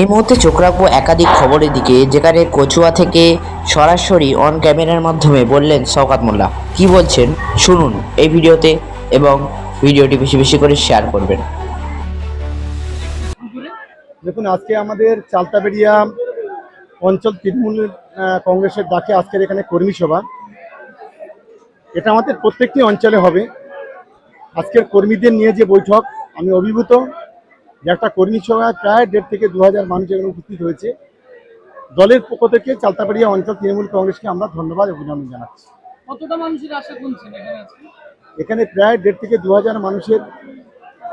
এই মুহূর্তে চোখ রাখব একাধিক খবরের দিকে, যেখানে কচুয়া থেকে সরাসরি অন ক্যামেরার মাধ্যমে বললেন শওকাত মোল্লা। কি বলছেন? শুনুন এই ভিডিওতে এবং ভিডিওটি বেশি বেশি করে শেয়ার করবেন। দেখুন, আজকে আমাদের চালতাবেড়িয়া অঞ্চল তৃণমূল কংগ্রেসের ডাকে আজকের এখানে কর্মী সভা। এটা আমাদের প্রত্যেকটি অঞ্চলে হবে। আজকের কর্মীদের নিয়ে যে বৈঠক, আমি অভিভূত। যে একটা কর্মী সভায় প্রায় দেড় থেকে দু হাজার মানুষ এখানে উপস্থিত হয়েছে। দলের পক্ষ থেকে চালতাবাড়িয়া অঞ্চল তৃণমূল কংগ্রেসকে আমরা ধন্যবাদ অভিনন্দন জানাচ্ছি। কতটা মানুষের আশা করছেন এখানে প্রায় দেড় থেকে দু হাজার মানুষের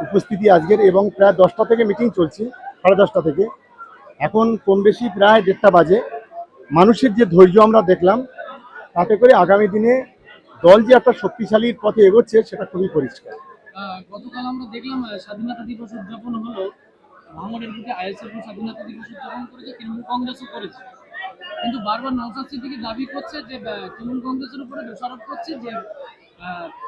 উপস্থিতি আজকের এবং প্রায় দশটা থেকে মিটিং চলছে সাড়ে দশটা থেকে। এখন কম বেশি প্রায় দেড়টা বাজে। মানুষের যে ধৈর্য আমরা দেখলাম তাতে করে আগামী দিনে দল যে একটা শক্তিশালীর পথে এগোচ্ছে সেটা খুবই পরিষ্কার। গতকাল আমরা দেখলাম স্বাধীনতা দিবস উদযাপন হলো ভাঙড়ের বুকে আইএসএফ স্বাধীনতা দিবস উদযাপন করেছে, তৃণমূল কংগ্রেসও করেছে। কিন্তু বারবার নওশাদ সিদ্দিকী দাবি করছে যে তৃণমূল কংগ্রেসের উপরে দোষারোপ করছে যে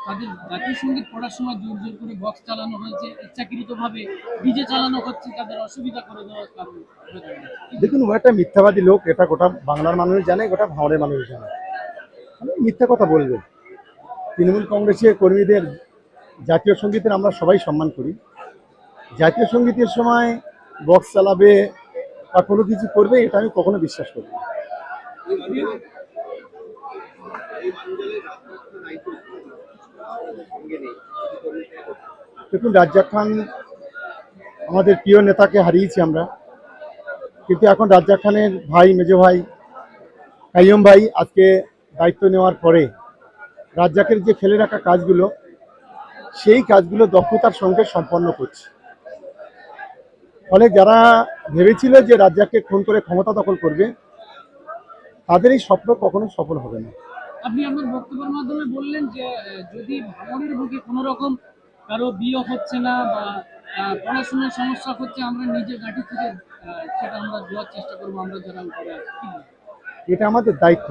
তাদের জাতীয় সংগীত পড়ার সময় জোর জোর করে বক্স চালানো হয়েছে, ইচ্ছাকৃতভাবে ডিজে চালানো হচ্ছে, তাদের অসুবিধা করে দেওয়ার কারণ দেখুন, ও একটা মিথ্যাবাদী লোক, এটা গোটা বাংলার মানুষ জানে, গোটা ভাঁড়ের মানুষ জানে। মিথ্যা কথা বলবে। তৃণমূল কংগ্রেসের কর্মীদের জাতীয় সঙ্গীতের আমরা সবাই সম্মান করি। জাতীয় সঙ্গীতের সময় বক্স চালাবে বা কোনো কিছু করবে, এটা আমি কখনো বিশ্বাস করি দেখুন, রাজ্জাক খান আমাদের প্রিয় নেতাকে হারিয়েছি আমরা। কিন্তু এখন রাজ্জাক খানের ভাই, মেজো ভাই, কাইয়ম ভাই আজকে দায়িত্ব নেওয়ার পরে রাজ্জাকের যে ফেলে রাখা কাজগুলো সেই কাজগুলো দক্ষতার সঙ্গে সম্পন্ন করছে। ফলে যারা ভেবেছিল যে রাজ্জাককে খুন করে ক্ষমতা দখল করবে তাদের এই স্বপ্ন কখনো সফল হবে না। আপনি আপনার বক্তব্যের মাধ্যমে বললেন যে যদি ভাঙড়ের বুকে কোনো রকম কারও বিয়ে হচ্ছে না বা পড়াশোনার সমস্যা হচ্ছে আমরা নিজে গাড়ি থেকে সেটা আমরা দেওয়ার চেষ্টা করব আমরা যারা উপরে? এটা আমাদের দায়িত্ব।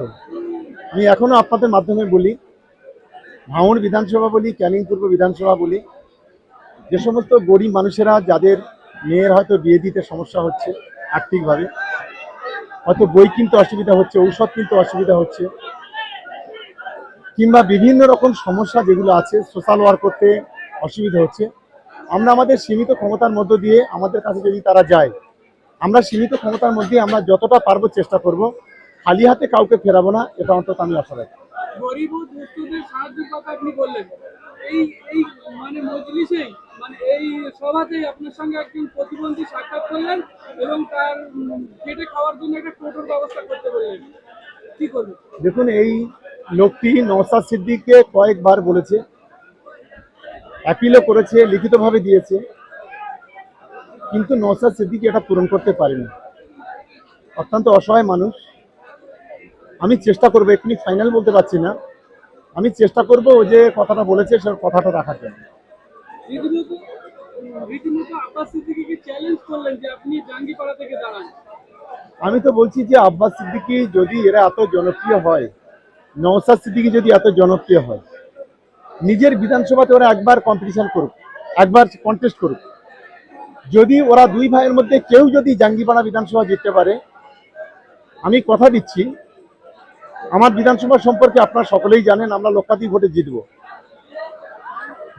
আমি এখনও আপনাদের মাধ্যমে বলি ভাঙড় বিধানসভা বলি ক্যানিং পূর্ব বিধানসভা বলি, যে সমস্ত গরিব মানুষেরা যাদের মেয়ের হয়তো বিয়ে দিতে সমস্যা হচ্ছে আর্থিকভাবে, হয়তো বই কিনতে অসুবিধা হচ্ছে, ঔষধ কিনতে অসুবিধা হচ্ছে, কিংবা বিভিন্ন রকম সমস্যা যেগুলো আছে সোশ্যাল ওয়ার্ক করতে অসুবিধা হচ্ছে, আমরা আমাদের সীমিত ক্ষমতার মধ্য দিয়ে আমাদের কাছে যদি তারা যায়, আমরা সীমিত ক্ষমতার মধ্যে আমরা যতটা পারব চেষ্টা করব, খালি হাতে কাউকে ফেরাবো না, এটা অন্তত আমি আশা রাখি। গরিব ও দুস্থদের সাহায্যের কথা আপনি বললেন। এই এই মানে মজলিসেই মানে এই সভাতেই আপনার সঙ্গে একজন প্রতিবন্ধী সাক্ষাৎ করলেন এবং তার পেটে খাওয়ার জন্য একটা টোটোর ব্যবস্থা করতে বললেন। কি করবেন? দেখুন, এই লোকটি নওসাদ সিদ্দিককে কয়েকবার বলেছে, অ্যাপিলও করেছে, লিখিতভাবে দিয়েছে, কিন্তু নওসাদ সিদ্দিক এটা পূরণ করতে পারেনি। অত্যন্ত অসহায় মানুষ। আমি চেষ্টা করব এক্ষুনি ফাইনাল বলতে পারছি না। আমি চেষ্টা করব ও যে কথাটা বলেছে সে কথাটা রাখার জন্য। আমি তো বলছি যে আব্বাস সিদ্দিকি যদি এরা এত জনপ্রিয় হয় নওসাদ সিদ্দিকি যদি এত জনপ্রিয় হয় নিজের বিধানসভাতে ওরা একবার কম্পিটিশন করুক একবার কন্টেস্ট করুক। যদি ওরা দুই ভাইয়ের মধ্যে কেউ যদি জাঙ্গিপাড়া বিধানসভা জিততে পারে আমি কথা দিচ্ছি আমার বিধানসভা সম্পর্কে আপনারা সকলেই জানেন, আমরা লক্ষাধিক ভোটে জিতব।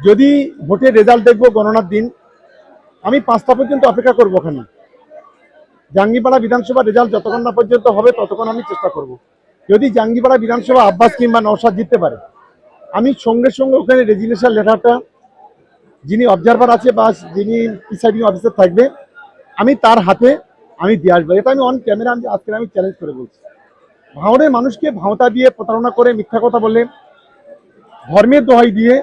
যদি ভোটের রেজাল্ট দেখব গণনার দিন, আমি পাঁচটা পর্যন্ত অপেক্ষা করব ওখানে। জাঙ্গিপাড়া বিধানসভা রেজাল্ট যতক্ষণ না পর্যন্ত হবে, ততক্ষণ আমি চেষ্টা করব। যদি জাঙ্গিপাড়া বিধানসভা আব্বাস কিংবা নওশাদ জিততে পারে, আমি সঙ্গে সঙ্গে ওখানে রেজিগনেশন লেটারটা, যিনি অবজারভার আছে বা যিনি প্রিসাইডিং অফিসার থাকবে, আমি তার হাতে আমি দিয়ে আসব। এটা আমি অন ক্যামেরা আমি আজকে আমি চ্যালেঞ্জ করে বলছি। ভাঁড়ের মানুষকে ভাঁওতা দিয়ে প্রতারণা করে মিথ্যা কথা বলে ধর্মের দোহাই দিয়ে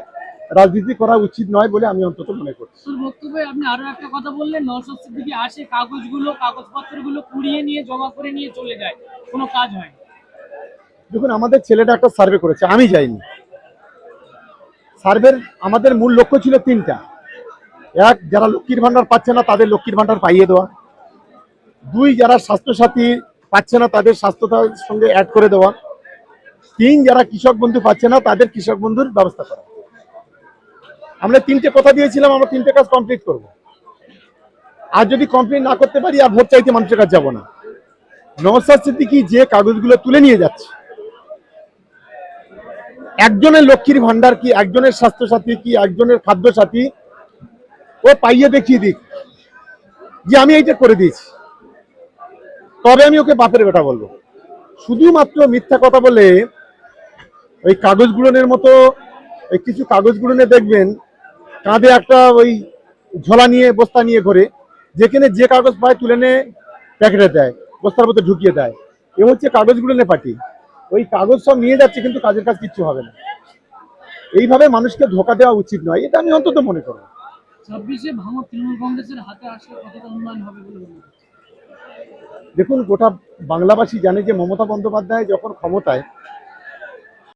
রাজনীতি করা উচিত নয় বলে আমি অন্তত মনে করছি। বক্তব্যে আপনি আরও একটা কথা বললেন সিদ্দিকী আসে কাগজগুলো কাগজপত্রগুলো কুড়িয়ে নিয়ে জমা করে নিয়ে চলে যায়। কোনো কাজ হয় দেখুন আমাদের ছেলেটা একটা সার্ভে করেছে আমি যাইনি। সার্ভের আমাদের মূল লক্ষ্য ছিল তিনটা। এক যারা লক্ষ্মীর ভান্ডার পাচ্ছে না তাদের লক্ষ্মীর ভান্ডার পাইয়ে দেওয়া। দুই যারা স্বাস্থ্যসাথী পাচ্ছে না তাদের স্বাস্থ্যতার সঙ্গে অ্যাড করে দেওয়া। তিন, যারা কৃষক বন্ধু পাচ্ছে না, তাদের কৃষক বন্ধুর ব্যবস্থা করা। আমরা তিনটে কথা দিয়েছিলাম, আমরা তিনটে কাজ কমপ্লিট করব। আর যদি কমপ্লিট না করতে পারি, আর ভোট চাইতে মানুষের কাছে যাব না। নওসাদ সিদ্দিকি যে কাগজগুলো তুলে নিয়ে যাচ্ছে। একজনের লক্ষ্মীর ভান্ডার কি, একজনের স্বাস্থ্যসাথী কি, একজনের খাদ্য সাথী ও পাইয়ে দেখিয়ে দিক। যে আমি এইটা করে দিয়েছি। তবে আমি ওকে বাপের বেটা বলব। শুধুমাত্র মিথ্যা কথা বলে ওই কাগজ গুড়নের মতো, ওই কিছু কাগজ গুড়নে দেখবেন, কাঁধে একটা ওই ঝোলা নিয়ে, বস্তা নিয়ে ঘোরে, যেখানে যে কাগজ পায় তুলে নিয়ে প্যাকেটে দেয়, বস্তার মধ্যে ঢুকিয়ে দেয়। এ হচ্ছে কাগজ গুড়নে পার্টি। ওই কাগজ সব নিয়ে যাচ্ছে কিন্তু কাজের কাজ কিচ্ছু হবে না। এইভাবে মানুষকে ধোকা দেওয়া উচিত নয়, এটা আমি অন্তত মনে করব ছাব্বিশে তৃণমূল কংগ্রেসের হাতে আসলে কতটা উন্নয়ন হবে বলে দেখুন গোটা বাংলাবাসী জানে যে মমতা বন্দ্যোপাধ্যায় যখন ক্ষমতায়